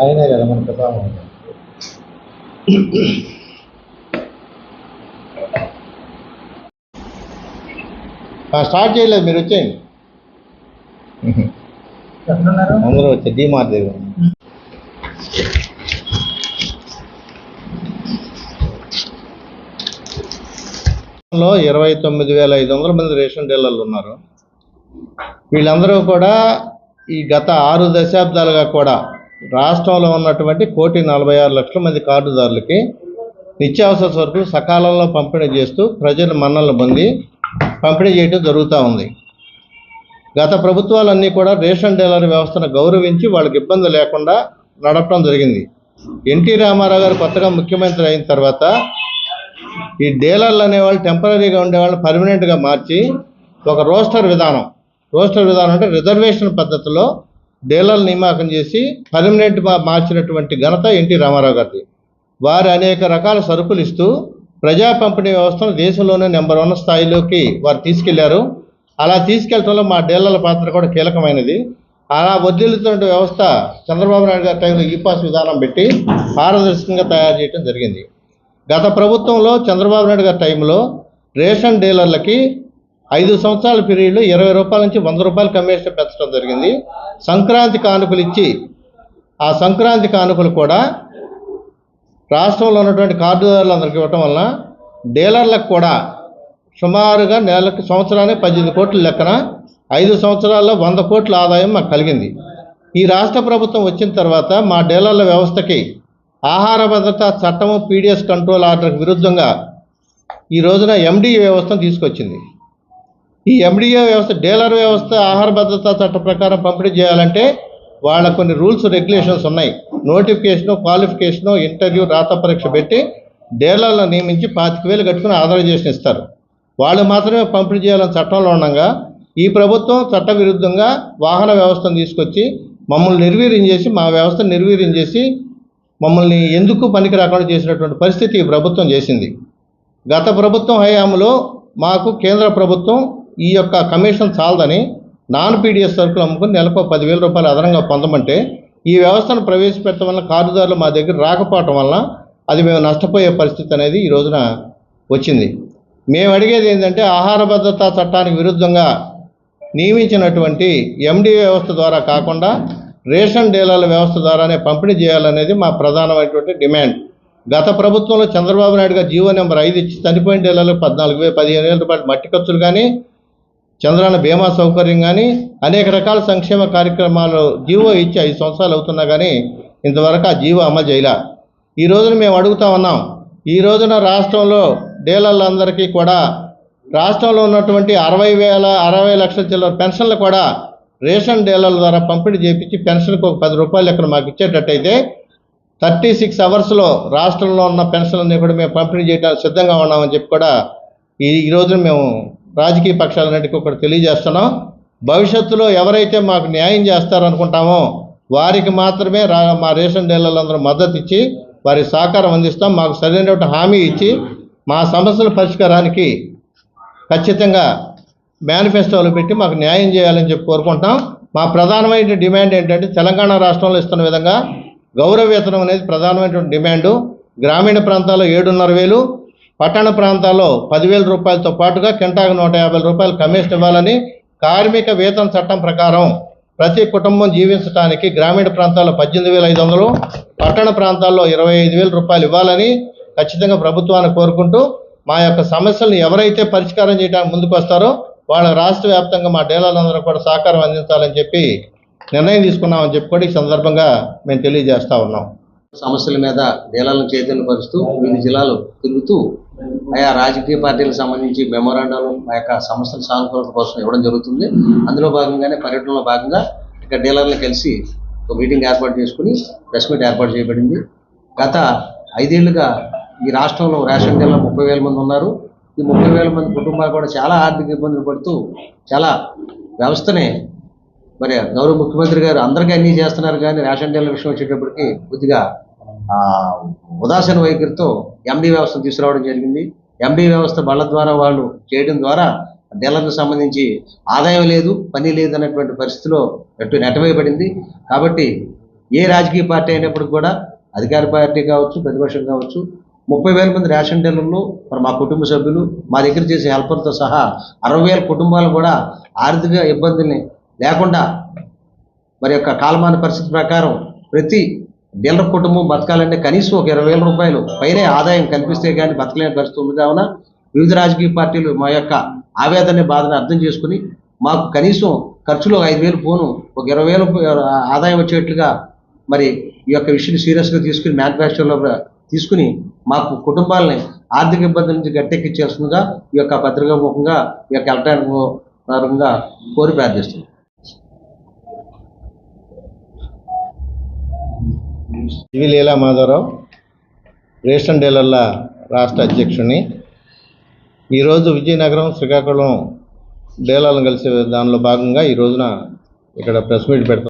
ఆయనే కదా మన ప్రధానం స్టార్ట్ చేయలేదు మీరు వచ్చేయండి. అందరూ వచ్చే డీమార్ట్ దగ్గర. లో ఇరవై తొమ్మిది వేల ఐదు వందల మంది రేషన్ డీలర్లు ఉన్నారు. వీళ్ళందరూ కూడా ఈ గత ఆరు దశాబ్దాలుగా కూడా రాష్ట్రంలో ఉన్నటువంటి కోటి నలభై ఆరు లక్షల మంది కార్డుదారులకి నిత్యావసర సరుకులు సకాలంలో పంపిణీ చేస్తూ ప్రజల మన్నలను పొంది పంపిణీ చేయడం జరుగుతూ ఉంది. గత ప్రభుత్వాలన్నీ కూడా రేషన్ డీలర్ వ్యవస్థను గౌరవించి వాళ్ళకి ఇబ్బంది లేకుండా నడపడం జరిగింది. ఎన్టీ రామారావు గారు కొత్తగా ముఖ్యమంత్రి అయిన తర్వాత ఈ డీలర్లు అనేవాళ్ళు టెంపరీగా ఉండేవాళ్ళు పర్మనెంట్గా మార్చి ఒక రోస్టర్ విధానం రోస్టర్ విధానం అంటే రిజర్వేషన్ పద్ధతిలో డీలర్లు నియామకం చేసి పర్మనెంట్ మార్చినటువంటి ఘనత ఎన్టీ రామారావు గారిది. వారు అనేక రకాల సరుకులు ఇస్తూ ప్రజా పంపిణీ వ్యవస్థను దేశంలోనే నెంబర్ వన్ స్థాయిలోకి వారు తీసుకెళ్ళారు. అలా తీసుకెళ్ళడంలో మా డీలర్ల పాత్ర కూడా కీలకమైనది. అలా వదిలితున్న వ్యవస్థ చంద్రబాబు నాయుడు గారి టైంలో ఈ పాస్ విధానం పెట్టి పారదర్శకంగా తయారు చేయడం జరిగింది. గత ప్రభుత్వంలో చంద్రబాబు నాయుడు గారి టైంలో రేషన్ డీలర్లకి ఐదు సంవత్సరాల పీరియడ్లో ఇరవై రూపాయల నుంచి వంద రూపాయలు కమిషన్ పెంచడం జరిగింది. సంక్రాంతి కానుకలు ఇచ్చి ఆ సంక్రాంతి కానుకలు కూడా రాష్ట్రంలో ఉన్నటువంటి కార్డుదారులందరికీ ఇవ్వటం వలన డీలర్లకు కూడా సుమారుగా నెలకు సంవత్సరానికి పద్దెనిమిది కోట్ల లెక్కన ఐదు సంవత్సరాల్లో వంద కోట్ల ఆదాయం మాకు కలిగింది. ఈ రాష్ట్ర ప్రభుత్వం వచ్చిన తర్వాత మా డీలర్ల వ్యవస్థకి ఆహార భద్రత చట్టము పీడిఎస్ కంట్రోల్ ఆర్డర్కి విరుద్ధంగా ఈ రోజున ఎండి వ్యవస్థను తీసుకొచ్చింది. ఈ ఎండిఏ వ్యవస్థ డీలర్ వ్యవస్థ ఆహార భద్రతా చట్టం ప్రకారం పంపిణీ చేయాలంటే వాళ్ళ కొన్ని రూల్స్ రెగ్యులేషన్స్ ఉన్నాయి. నోటిఫికేషను క్వాలిఫికేషను ఇంటర్వ్యూ రాత పరీక్ష పెట్టి డీలర్లను నియమించి పాతిక వేలు కట్టుకుని ఆథరైజేషన్ ఇస్తారు. వాళ్ళు మాత్రమే పంపిణీ చేయాలని చట్టంలో ఉండగా ఈ ప్రభుత్వం చట్ట విరుద్ధంగా వాహన వ్యవస్థను తీసుకొచ్చి మమ్మల్ని నిర్వీర్యం చేసి మా వ్యవస్థను నిర్వీర్యం చేసి మమ్మల్ని ఎందుకు పనికి రాకుండా చేసినటువంటి పరిస్థితి ఈ ప్రభుత్వం చేసింది. గత ప్రభుత్వం హయాంలో మాకు కేంద్ర ప్రభుత్వం ఈ యొక్క కమిషన్ చాలదని నాన్ పీడిఎస్ సరుకులు అమ్ముకుని నెలకు పదివేల రూపాయలు అదనంగా పొందమంటే ఈ వ్యవస్థను ప్రవేశపెట్టడం వల్ల కార్డుదారులు మా దగ్గర రాకపోవటం వల్ల అది మేము నష్టపోయే పరిస్థితి అనేది ఈ రోజున వచ్చింది. మేము అడిగేది ఏంటంటే ఆహార భద్రతా చట్టానికి విరుద్ధంగా నియమించినటువంటి ఎండి వ్యవస్థ ద్వారా కాకుండా రేషన్ డీలర్ల వ్యవస్థ ద్వారానే పంపిణీ చేయాలనేది మా ప్రధానమైనటువంటి డిమాండ్. గత ప్రభుత్వంలో చంద్రబాబు నాయుడు గారు జీవో నెంబర్ ఐదు ఇచ్చి చనిపోయిన డీలర్లకు పద్నాలుగు వేలు పదిహేను వేల రూపాయలు మట్టి ఖర్చులు కానీ చంద్రాన బీమా సౌకర్యం కానీ అనేక రకాల సంక్షేమ కార్యక్రమాలు జీవో ఇచ్చి ఐదు సంవత్సరాలు అవుతున్నా కానీ ఇంతవరకు ఆ జీవో అమలు చేయలే. ఈ రోజున మేము అడుగుతా ఉన్నాం. ఈ రోజున రాష్ట్రంలో డీలర్లందరికీ కూడా రాష్ట్రంలో ఉన్నటువంటి అరవై వేల అరవై లక్షల చిల్లర పెన్షన్లు కూడా రేషన్ డీలర్ల ద్వారా పంపిణీ చేపించి పెన్షన్కి ఒక పది రూపాయలు ఇక్కడ మాకు ఇచ్చేటట్టయితే థర్టీ సిక్స్ అవర్స్లో రాష్ట్రంలో ఉన్న పెన్షన్లన్నీ కూడా మేము పంపిణీ చేయడానికి సిద్ధంగా ఉన్నామని చెప్పి కూడా ఈ ఈ రోజున మేము రాజకీయ పక్షాలన్నిటికీ ఒకటి తెలియజేస్తున్నాం. భవిష్యత్తులో ఎవరైతే మాకు న్యాయం చేస్తారనుకుంటామో వారికి మాత్రమే రా మా రేషన్ డీలర్లందరూ మద్దతు ఇచ్చి వారి సహకారం అందిస్తాం. మాకు సరైనటువంటి హామీ ఇచ్చి మా సమస్యల పరిష్కారానికి ఖచ్చితంగా మేనిఫెస్టోలు పెట్టి మాకు న్యాయం చేయాలని చెప్పి కోరుకుంటాం మా ప్రధానమైన డిమాండ్ ఏంటంటే తెలంగాణ రాష్ట్రంలో ఇస్తున్న విధంగా గౌరవ వేతనం అనేది ప్రధానమైనటువంటి డిమాండు. గ్రామీణ ప్రాంతాల్లో ఏడున్నర వేలు పట్టణ ప్రాంతాల్లో పదివేల రూపాయలతో పాటుగా కింటాకు నూట యాభై రూపాయలు కమిషన్ ఇవ్వాలని కార్మిక వేతన చట్టం ప్రకారం ప్రతి కుటుంబం జీవించడానికి గ్రామీణ ప్రాంతాల్లో పద్దెనిమిది వేల ఐదు వందలు పట్టణ ప్రాంతాల్లో ఇరవై ఐదు వేల రూపాయలు ఇవ్వాలని ఖచ్చితంగా ప్రభుత్వాన్ని కోరుకుంటూ మా యొక్క సమస్యలను ఎవరైతే పరిష్కారం చేయడానికి ముందుకు వస్తారో వాళ్ళ రాష్ట్ర వ్యాప్తంగా మా డీలర్లందరూ కూడా సహకారం అందించాలని చెప్పి నిర్ణయం తీసుకున్నామని చెప్పి కూడా ఈ సందర్భంగా మేము తెలియజేస్తా ఉన్నాం. సమస్యల మీద డీలర్లను చైతన్యపరుస్తూ వివిధ జిల్లాలు తిరుగుతూ ఆయా రాజకీయ పార్టీలకు సంబంధించి మెమోరాండాలు ఆ యొక్క సమస్యల సానుకూలత కోసం ఇవ్వడం జరుగుతుంది. అందులో భాగంగానే పర్యటనలో భాగంగా ఇక్కడ డీలర్లు కలిసి ఒక మీటింగ్ ఏర్పాటు చేసుకుని ప్రెస్ మీట్ ఏర్పాటు చేయబడింది. గత ఐదేళ్ళుగా ఈ రాష్ట్రంలో రేషన్ డీలర్ ముప్పై వేల మంది ఉన్నారు. ఈ ముప్పై వేల మంది కుటుంబాలు కూడా చాలా ఆర్థిక ఇబ్బందులు పడుతూ చాలా వ్యవస్థనే మరి గౌరవ ముఖ్యమంత్రి గారు అందరికీ అన్నీ చేస్తున్నారు. కానీ రేషన్ డీలర్ విషయం వచ్చేటప్పటికి కొద్దిగా ఉదాసీన వైఖరితో ఎంబీ వ్యవస్థను తీసుకురావడం జరిగింది. ఎంబీ వ్యవస్థ బళ్ళ ద్వారా వాళ్ళు చేయడం ద్వారా డీలర్కి సంబంధించి ఆదాయం లేదు పని లేదు అన్నటువంటి పరిస్థితిలో ఎటు నెట్టవేయబడింది కాబట్టి ఏ రాజకీయ పార్టీ అయినప్పటికి కూడా అధికార పార్టీ కావచ్చు ప్రతిపక్షం కావచ్చు ముప్పై వేల మంది రేషన్ డీలర్లు మరి మా కుటుంబ సభ్యులు మా దగ్గర చేసే హెల్పర్తో సహా అరవై వేల కుటుంబాలు కూడా ఆర్థిక ఇబ్బందుల్ని లేకుండా మరి యొక్క కాలమాన పరిస్థితి ప్రకారం ప్రతి డీలర్ కుటుంబం బతకాలంటే కనీసం ఒక ఇరవై వేల రూపాయలు పైనే ఆదాయం కల్పిస్తే కానీ బతకలేని పరిస్థితి ఉంది. కావున వివిధ రాజకీయ పార్టీలు మా యొక్క ఆవేదన బాధను అర్థం చేసుకుని మాకు కనీసం ఖర్చులో ఐదు వేలు పోను ఒక ఇరవై వేలు ఆదాయం వచ్చేట్లుగా మరి ఈ యొక్క విషయాన్ని సీరియస్గా తీసుకుని మ్యానుఫ్యాక్చర్లో తీసుకుని మాకు కుటుంబాలని ఆర్థిక ఇబ్బందుల నుంచి గట్టెక్కించాల్సిందిగా ఈ యొక్క పత్రికా ముఖంగా ఈ యొక్క ఎలక్ట్రానిక్ మార్గంగా కోరి ప్రార్థిస్తుంది ఇవి లీలా మాధవరావు రేషన్ డీలర్ల రాష్ట్ర అధ్యక్షుని. ఈరోజు విజయనగరం శ్రీకాకుళం డీలర్లను కలిసే దానిలో భాగంగా ఈ రోజున ఇక్కడ ప్రెస్ మీట్ పెడతాం